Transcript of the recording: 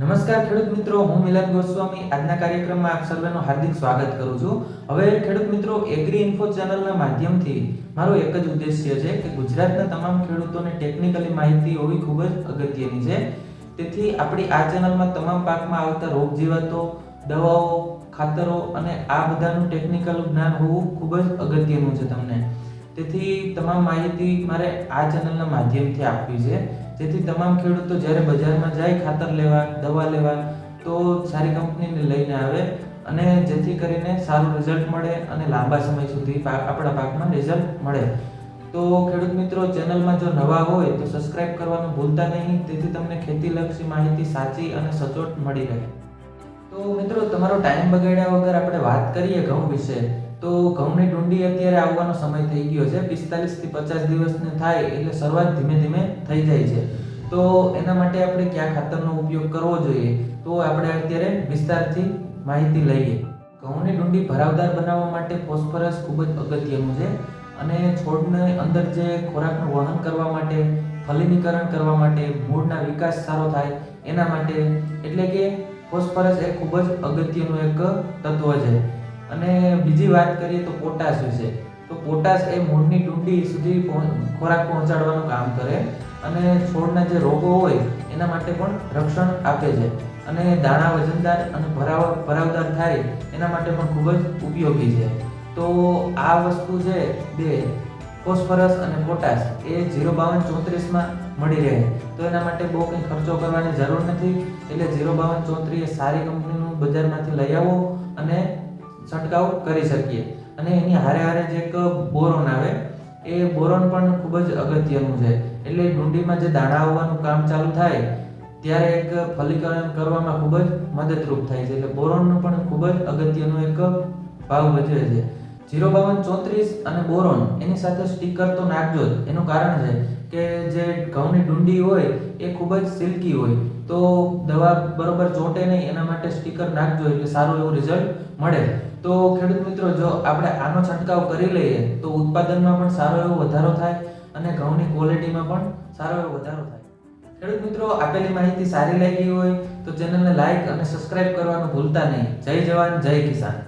નમસ્કાર ખેડૂત મિત્રો, હું મિલન ગોસ્વામી. આજના કાર્યક્રમમાં આપ સર્વેનું હાર્દિક સ્વાગત કરું છું. હવે ખેડૂત મિત્રો એગ્રી ઇન્ફો ચેનલના માધ્યમથી મારો એક જ ઉદ્દેશ્ય છે કે ગુજરાતના તમામ ખેડૂતોને ટેકનિકલી માહિતી હોવી ખૂબ જ અગત્યની છે. તેથી આપણી આ ચેનલમાં તમામ પાકમાં આવતા રોગ જીવાતો, દવાઓ, ખાતરો અને આ બધાનું ટેકનિકલ જ્ઞાન હોવું ખૂબ જ અગત્યનું છે તમને. તેથી તમામ માહિતી મારે આ ચેનલના માધ્યમથી આપવી છે. જેથી તમામ ખેડૂતો જ્યારે બજારમાં જાય, ખાતર લેવા, દવા લેવા, તો સારી કંપનીને લઈને આવે અને જેથી કરીને સારું રિઝલ્ટ મળે અને લાંબા સમય સુધી આપણા પાકમાં રિઝલ્ટ મળે. તો ખેડૂત મિત્રો ચેનલમાં જો નવા હોય તો સબસ્ક્રાઇબ કરવાનું ભૂલતા નહીં. તેથી તમને ખેતીલક્ષી માહિતી સાચી અને સચોટ મળી રહે. તો મિત્રો, તમારો ટાઈમ બગાડ્યા વગર આપણે વાત કરીએ ઘઉં વિશે. તો ઘઉંની ડુંડી અત્યારે આવવાનો સમય થઈ ગયો છે. પિસ્તાલીસથી પચાસ દિવસની થાય એટલે શરૂઆત ધીમે ધીમે થઈ જાય છે. તો એના માટે આપણે કયા ખાતરનો ઉપયોગ કરવો જોઈએ? તો આપણે અત્યારે વિસ્તારથી માહિતી લઈએ. ઘઉંની ડુંડી ભરાવદાર બનાવવા માટે ફોસ્ફરસ ખૂબ જ અગત્યનું છે અને છોડને અંદર જે ખોરાકનું વહન કરવા માટે, ફલિનીકરણ કરવા માટે, મૂળના વિકાસ સારો થાય એના માટે. એટલે કે ફોસ્ફરસ એ ખૂબ જ અગત્યનું એક તત્વ છે. અને બીજી વાત કરીએ તો પોટાશ વિશે તો પોટાશ એ મૂળની ડુંડી સુધી ખોરાક પહોંચાડવાનું કામ કરે અને છોડના જે રોગો હોય એના માટે પણ રક્ષણ આપે છે. અને દાણા વજનદાર અને ભરાવ, ભરાવદાર થાય એના માટે પણ ખૂબ જ ઉપયોગી છે. તો આ વસ્તુ છે બે, ફોસ્ફરસ અને પોટાશ એ ઝીરો બાવન ચોત્રીસમાં મળી રહે. તો એના માટે બહુ કંઈ ખર્ચો કરવાની જરૂર નથી. એટલે ઝીરો બાવન ચોત્રીસ સારી કંપનીનું બજારમાંથી લઈ આવો અને છંટકાવ કરી શકીએ. અને એની હારે હારે જે એક બોરોન આવે, એ બોરોન પણ ખૂબ જ અગત્યનું છે. એટલે ડુંડીમાં જે દાણા આવવાનું કામ ચાલુ થાય, ત્યારે એક ફલીકરણ કરવામાં ખૂબ જ મદદરૂપ થાય છે. એટલે બોરોનનું પણ ખૂબ જ અગત્યનું એક ભાવ ભજવે છે. જીરો બાવન ચોત્રીસ અને બોરોન, એની સાથે સ્ટીકર તો નાખજો જ. એનું કારણ છે કે જે ઘઉંની ડુંડી હોય એ ખૂબ જ સિલ્કી હોય, તો દવા બરોબર ચોટે નહીં, એના માટે સ્ટીકર નાખજો એટલે સારું એવું રિઝલ્ટ મળે. તો ખેડૂત મિત્રો, જો આપણે આનો છંટકાવ કરી લઈએ, તો ઉત્પાદનમાં પણ સારો એવો વધારો થાય અને ઘઉંની ક્વોલિટીમાં પણ સારો એવો વધારો થાય. ખેડૂત મિત્રો, આપેલી માહિતી સારી લાગી હોય તો ચેનલને લાઈક અને સબસ્ક્રાઇબ કરવાનું ભૂલતા નહીં. જય જવાન, જય કિસાન.